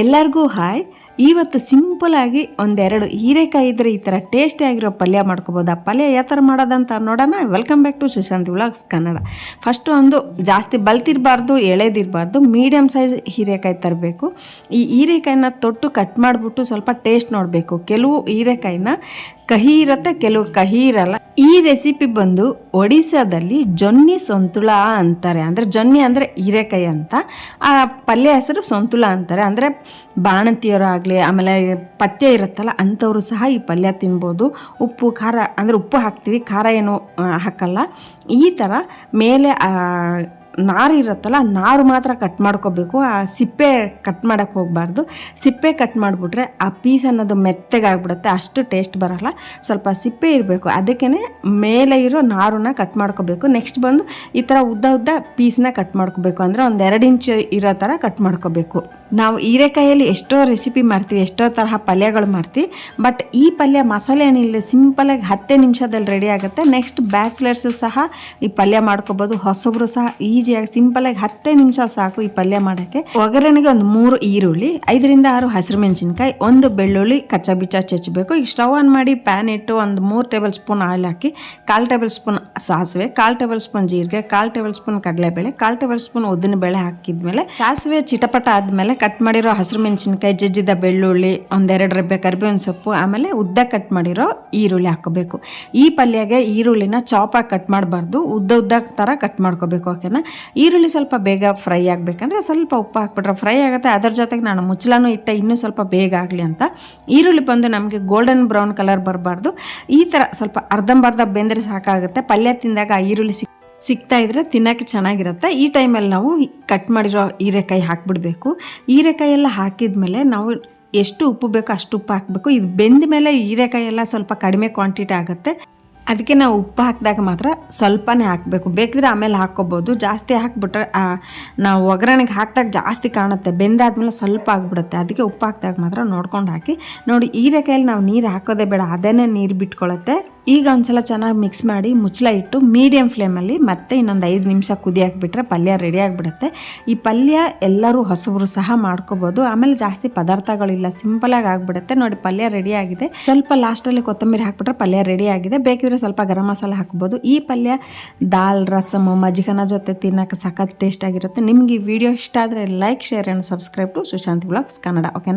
ಎಲ್ಲರಿಗೂ ಹಾಯ್. ಇವತ್ತು ಸಿಂಪಲ್ ಆಗಿ ಒಂದೆರಡು ಹೀರೆಕಾಯಿ ಇದ್ರೆ ಈ ಥರ ಟೇಸ್ಟಿ ಆಗಿರೋ ಪಲ್ಯ ಮಾಡ್ಕೋಬೋದು. ಆ ಪಲ್ಯ ಯಾವ ಥರ ಮಾಡೋದಂತ ನೋಡೋಣ. Welcome back to Sushant vlogs Kannada first ಒಂದು ಜಾಸ್ತಿ ಬಲ್ತಿರಬಾರ್ದು, ಎಳೆದಿರಬಾರ್ದು ಮೀಡಿಯಮ್ ಸೈಜ್ ಹೀರೆಕಾಯಿ ತರಬೇಕು. ಈ ಹೀರೆಕಾಯಿನ ತೊಟ್ಟು ಕಟ್ ಮಾಡಿಬಿಟ್ಟು ಸ್ವಲ್ಪ ಟೇಸ್ಟ್ ನೋಡಬೇಕು. ಕೆಲವು ಹೀರೆಕಾಯಿನ ಕಹಿ ಇರುತ್ತೆ, ಕೆಲವು ಕಹಿ ಇರಲ್ಲ. ಈ ರೆಸಿಪಿ ಬಂದು ಒಡಿಸ್ಸಾದಲ್ಲಿ ಜೊನ್ನಿ ಸಂತುಳ ಅಂತಾರೆ. ಅಂದರೆ ಜೊನ್ನಿ ಅಂದರೆ ಹೀರೆಕಾಯಿ ಅಂತ. ಆ ಪಲ್ಯ ಹೆಸರು ಸಂತುಳ ಅಂತಾರೆ. ಅಂದರೆ ಬಾಣಂತಿಯರು ಆಗಲಿ ಆಮೇಲೆ ಪಥ್ಯ ಇರುತ್ತಲ್ಲ, ಅಂಥವರು ಸಹ ಈ ಪಲ್ಯ ತಿನ್ಬೋದು. ಉಪ್ಪು, ಖಾರ, ಅಂದರೆ ಉಪ್ಪು ಹಾಕ್ತೀವಿ, ಖಾರ ಏನು ಹಾಕಲ್ಲ. ಈ ಥರ ಮೇಲೆ ನಾರು ಇರುತ್ತಲ್ಲ, ನಾರು ಮಾತ್ರ ಕಟ್ ಮಾಡ್ಕೋಬೇಕು. ಆ ಸಿಪ್ಪೆ ಕಟ್ ಮಾಡೋಕ್ಕೆ ಹೋಗಬಾರ್ದು. ಸಿಪ್ಪೆ ಕಟ್ ಮಾಡಿಬಿಟ್ರೆ ಆ ಪೀಸ್ ಅನ್ನೋದು ಮೆತ್ತಗಾಗ್ಬಿಡುತ್ತೆ ಅಷ್ಟು ಟೇಸ್ಟ್ ಬರಲ್ಲ. ಸ್ವಲ್ಪ ಸಿಪ್ಪೆ ಇರಬೇಕು. ಅದಕ್ಕೇ ಮೇಲೆ ಇರೋ ನಾರನ್ನ ಕಟ್ ಮಾಡ್ಕೋಬೇಕು. ನೆಕ್ಸ್ಟ್ ಬಂದು ಈ ಥರ ಉದ್ದ ಉದ್ದ ಪೀಸ್ನ ಕಟ್ ಮಾಡ್ಕೋಬೇಕು. ಅಂದರೆ ಒಂದು ಎರಡು ಇಂಚು ಇರೋ ಥರ ಕಟ್ ಮಾಡ್ಕೋಬೇಕು. ನಾವು ಹೀರೆಕಾಯಲ್ಲಿ ಎಷ್ಟೋ ರೆಸಿಪಿ ಮಾಡ್ತೀವಿ, ಎಷ್ಟೋ ತರಹ ಪಲ್ಯಗಳು ಮಾಡ್ತೀವಿ. ಬಟ್ ಈ ಪಲ್ಯ ಮಸಾಲೆ ಏನಿಲ್ಲ ಸಿಂಪಲಾಗಿ ಹತ್ತೇ ನಿಮಿಷದಲ್ಲಿ ರೆಡಿ ಆಗುತ್ತೆ. ನೆಕ್ಸ್ಟ್ ಬ್ಯಾಚ್ಲರ್ಸು ಸಹ ಈ ಪಲ್ಯ ಮಾಡ್ಕೋಬೋದು. ಹೊಸಬ್ರು ಸಹ ಈಸಿಯಾಗಿ ಸಿಂಪಲಾಗಿ ಹತ್ತೇ ನಿಮಿಷ ಸಾಕು ಈ ಪಲ್ಯ ಮಾಡೋಕ್ಕೆ. ಒಗ್ಗರಣೆಗೆ ಒಂದು ಮೂರು ಈರುಳ್ಳಿ, ಐದರಿಂದ ಆರು ಹಸಿರು ಮೆಣಸಿನ್ಕಾಯಿ, ಒಂದು ಬೆಳ್ಳುಳ್ಳಿ ಕಚ್ಚಾ ಬಿಚ್ಚ ಚಚ್ಚಬೇಕು. ಈಗ ಸ್ಟವ್ ಆನ್ ಮಾಡಿ ಪ್ಯಾನ್ ಇಟ್ಟು ಒಂದು ಮೂರು ಟೇಬಲ್ ಸ್ಪೂನ್ ಆಯಿಲ್ ಹಾಕಿ, ಕಾಲು ಟೇಬಲ್ ಸ್ಪೂನ್ ಸಾಸಿವೆ, ಕಾಲು ಟೇಬಲ್ ಸ್ಪೂನ್ ಜೀರಿಗೆ, ಕಾಲು ಟೇಬಲ್ ಸ್ಪೂನ್ ಕಡಲೆಬೇಳೆ, ಕಾಲು ಟೇಬಲ್ ಸ್ಪೂನ್ ಉದ್ದಿನ ಬೇಳೆ ಹಾಕಿದ್ಮೇಲೆ, ಸಾಸಿವೆ ಚಿಟಪಟ ಆದಮೇಲೆ ಕಟ್ ಮಾಡಿರೋ ಹಸಿರು ಮೆಣಸಿನ್ಕಾಯಿ, ಜಜ್ಜಿದ ಬೆಳ್ಳುಳ್ಳಿ, ಒಂದೆರಡು ರೆಬ್ಬೆ ಕರಿಬೇವಿನ ಸೊಪ್ಪು, ಆಮೇಲೆ ಉದ್ದ ಕಟ್ ಮಾಡಿರೋ ಈರುಳ್ಳಿ ಹಾಕೋಬೇಕು ಈ ಪಲ್ಯಗೆ ಈರುಳ್ಳಿನ ಚಾಪಾಗಿ ಕಟ್ ಮಾಡಬಾರ್ದು. ಉದ್ದ ಉದ್ದ ಥರ ಕಟ್ ಮಾಡ್ಕೋಬೇಕು ಓಕೆನಾ ಈರುಳ್ಳಿ ಸ್ವಲ್ಪ ಬೇಗ ಫ್ರೈ ಆಗಬೇಕಂದ್ರೆ ಸ್ವಲ್ಪ ಉಪ್ಪು ಹಾಕ್ಬಿಟ್ರೆ ಫ್ರೈ ಆಗುತ್ತೆ. ಅದರ ಜೊತೆಗೆ ನಾನು ಮುಚ್ಚಳನೂ ಇಟ್ಟೆ ಇನ್ನೂ ಸ್ವಲ್ಪ ಬೇಗ ಆಗಲಿ ಅಂತ. ಈರುಳ್ಳಿ ಬಂದು ನಮಗೆ ಗೋಲ್ಡನ್ ಬ್ರೌನ್ ಕಲರ್ ಬರಬಾರ್ದು. ಈ ಥರ ಸ್ವಲ್ಪ ಅರ್ಧಂಬರ್ಧ ಬೆಂದರೆ ಸಾಕಾಗುತ್ತೆ. ಪಲ್ಯ ತಿಂದಾಗ ಆ ಈರುಳ್ಳಿ ಸಿಕ್ ಸಿಗ್ತಾ ಇದ್ರೆ ತಿನ್ನೋಕ್ಕೆ ಚೆನ್ನಾಗಿರುತ್ತೆ. ಈ ಟೈಮಲ್ಲಿ ನಾವು ಕಟ್ ಮಾಡಿರೋ ಹೀರೆಕಾಯಿ ಹಾಕ್ಬಿಡ್ಬೇಕು. ಹೀರೆಕಾಯಿ ಎಲ್ಲ ಹಾಕಿದ್ಮೇಲೆ ನಾವು ಎಷ್ಟು ಉಪ್ಪು ಬೇಕೋ ಅಷ್ಟು ಉಪ್ಪು ಹಾಕಬೇಕು. ಇದು ಬೆಂದ ಮೇಲೆ ಹೀರೆಕಾಯಿ ಎಲ್ಲ ಸ್ವಲ್ಪ ಕಡಿಮೆ ಕ್ವಾಂಟಿಟಿ ಆಗುತ್ತೆ. ಅದಕ್ಕೆ ನಾವು ಉಪ್ಪು ಹಾಕಿದಾಗ ಮಾತ್ರ ಸ್ವಲ್ಪನೇ ಹಾಕಬೇಕು. ಬೇಕಿದ್ರೆ ಆಮೇಲೆ ಹಾಕ್ಕೋಬೋದು. ಜಾಸ್ತಿ ಹಾಕ್ಬಿಟ್ರೆ ನಾವು ಒಗ್ಗರಣೆಗೆ ಹಾಕಿದಾಗ ಜಾಸ್ತಿ ಕಾಣುತ್ತೆ. ಬೆಂದಾದ್ಮೇಲೆ ಸ್ವಲ್ಪ ಆಗಿಬಿಡುತ್ತೆ. ಅದಕ್ಕೆ ಉಪ್ಪು ಹಾಕಿದಾಗ ಮಾತ್ರ ನೋಡ್ಕೊಂಡು ಹಾಕಿ. ನೋಡಿ, ಹೀರೆಕಾಯಲ್ಲಿ ನಾವು ನೀರು ಹಾಕೋದೇ ಬೇಡ. ಅದೇನೇ ನೀರು ಬಿಟ್ಕೊಳತ್ತೆ. ಈಗ ಒಂದ್ಸಲ ಚೆನ್ನಾಗಿ ಮಿಕ್ಸ್ ಮಾಡಿ ಮುಚ್ಚಳ ಇಟ್ಟು ಮೀಡಿಯಂ ಫ್ಲೇಮಲ್ಲಿ ಮತ್ತೆ ಇನ್ನೊಂದು ಐದು ನಿಮಿಷ ಕುದಿ ಹಾಕಿಬಿಟ್ರೆ ಪಲ್ಯ ರೆಡಿ ಆಗಿಬಿಡುತ್ತೆ. ಈ ಪಲ್ಯ ಎಲ್ಲರೂ ಹೊಸಬರು ಸಹ ಮಾಡ್ಕೋಬೋದು. ಆಮೇಲೆ ಜಾಸ್ತಿ ಪದಾರ್ಥಗಳಿಲ್ಲ. ಸಿಂಪಲಾಗಿ ಆಗಿಬಿಡುತ್ತೆ. ನೋಡಿ, ಪಲ್ಯ ರೆಡಿ ಆಗಿದೆ. ಸ್ವಲ್ಪ ಲಾಸ್ಟಲ್ಲಿ ಕೊತ್ತಂಬರಿ ಹಾಕಿಬಿಟ್ರೆ ಪಲ್ಯ ರೆಡಿ ಆಗಿದೆ. ಬೇಕಿದ್ರೆ ಸ್ವಲ್ಪ ಗರಂ ಮಸಾಲ ಹಾಕ್ಬೋದು. ಈ ಪಲ್ಯ ದಾಲ್, ರಸಮ್, ಮಜ್ಜಿಗನ ಜೊತೆ ತಿನ್ನೋಕೆ ಸಖತ್ ಟೇಸ್ಟ್ ಆಗಿರುತ್ತೆ. ನಿಮ್ಗೆ ಈ ವಿಡಿಯೋ ಇಷ್ಟ ಆದರೆ like share and subscribe to Sushant blogs Kannada ಓಕೆನಾ